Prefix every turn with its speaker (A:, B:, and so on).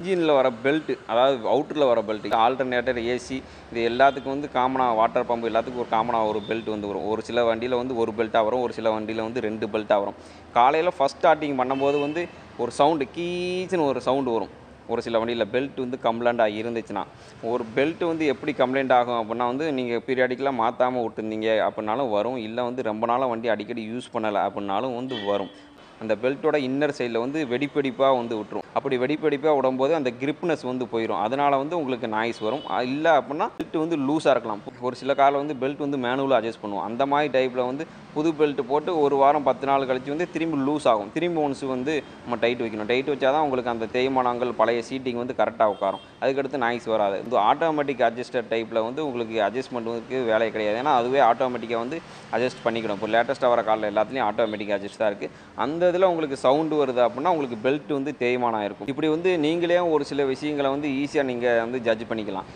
A: இன்ஜினில் வர பெல்ட் அதாவது அவுட்டரில் வர பெல்ட் ஆல்டர்னேட்டர் ஏசி இது எல்லாத்துக்கும் வந்து காமனாக வாட்டர் பம்பு எல்லாத்துக்கும் ஒரு காமனாக ஒரு பெல்ட் வந்து வரும். ஒரு சில வண்டியில் வந்து ஒரு பெல்ட்டாக வரும் ஒரு சில வண்டியில் வந்து ரெண்டு பெல்ட்டாக வரும். காலையில் ஃபஸ்ட் ஸ்டார்டிங் பண்ணும்போது வந்து ஒரு சவுண்டு கீச்சுன்னு ஒரு சவுண்டு வரும். ஒரு சில வண்டியில் பெல்ட் வந்து கம்ப்ளைண்ட் ஆகி இருந்துச்சுன்னா ஒரு பெல்ட் வந்து எப்படி கம்ப்ளைண்ட் ஆகும் அப்படின்னா வந்து நீங்கள் பீரியாடிக்கலாக மாற்றாமல் விட்டுருந்தீங்க அப்படின்னாலும் வரும். இல்லை வந்து ரொம்ப நாளாக வண்டி அடிக்கடி யூஸ் பண்ணலை அப்படின்னாலும் வந்து வரும். அந்த பெல்ட்டோட இன்னர் சைடில் வந்து வெடிப்பெடிப்பாக வந்து விட்டுரும். அப்படி வெடிப்பெடிப்பாக விடும்போது அந்த கிரிப்னஸ் வந்து போயிடும் அதனால் வந்து உங்களுக்கு நாய்ஸ் வரும். இல்லை அப்படின்னா பெல்ட் வந்து லூஸாக இருக்கலாம். ஒரு சில காரில் வந்து பெல்ட் வந்து மேனுவலாக அட்ஜஸ்ட் பண்ணுவோம். அந்த மாதிரி டைப்பில் வந்து புது பெல்ட் போட்டு ஒரு வாரம் பத்து நாள் கழிச்சு வந்து திரும்பி லூஸ் ஆகும் திரும்பி ஒன்ஸ் வந்து நம்ம டைட் வைக்கணும். டைட் வச்சா தான் உங்களுக்கு அந்த தேய்மானங்கள் பழைய சீட்டிங் வந்து கரெக்டாக உட்காரும். அதுக்கடுத்து நாய்ஸ் வராது. இந்த ஆட்டோமேட்டிக் அட்ஜஸ்டர் டைப்பில் வந்து உங்களுக்கு அட்ஜஸ்ட்மெண்ட்டுக்கு வேலை கிடையாது. ஏன்னா அதுவே ஆட்டோமேட்டிக்காக வந்து அட்ஜஸ்ட் பண்ணிக்கணும். இப்போ லேட்டஸ்ட்டாக வர காலில் எல்லாத்துலேயும் ஆட்டோமேட்டிக் அட்ஜஸ்ட் தான் இருக்குது அந்த இதில் உங்களுக்கு சவுண்டு வருது அப்படின்னா உங்களுக்கு பெல்ட் வந்து தேய்மானம் இருக்கும் இப்படி வந்து நீங்களே ஒரு சில விஷயங்களை வந்து ஈஸியாக நீங்கள் வந்து ஜட்ஜ் பண்ணிக்கலாம்.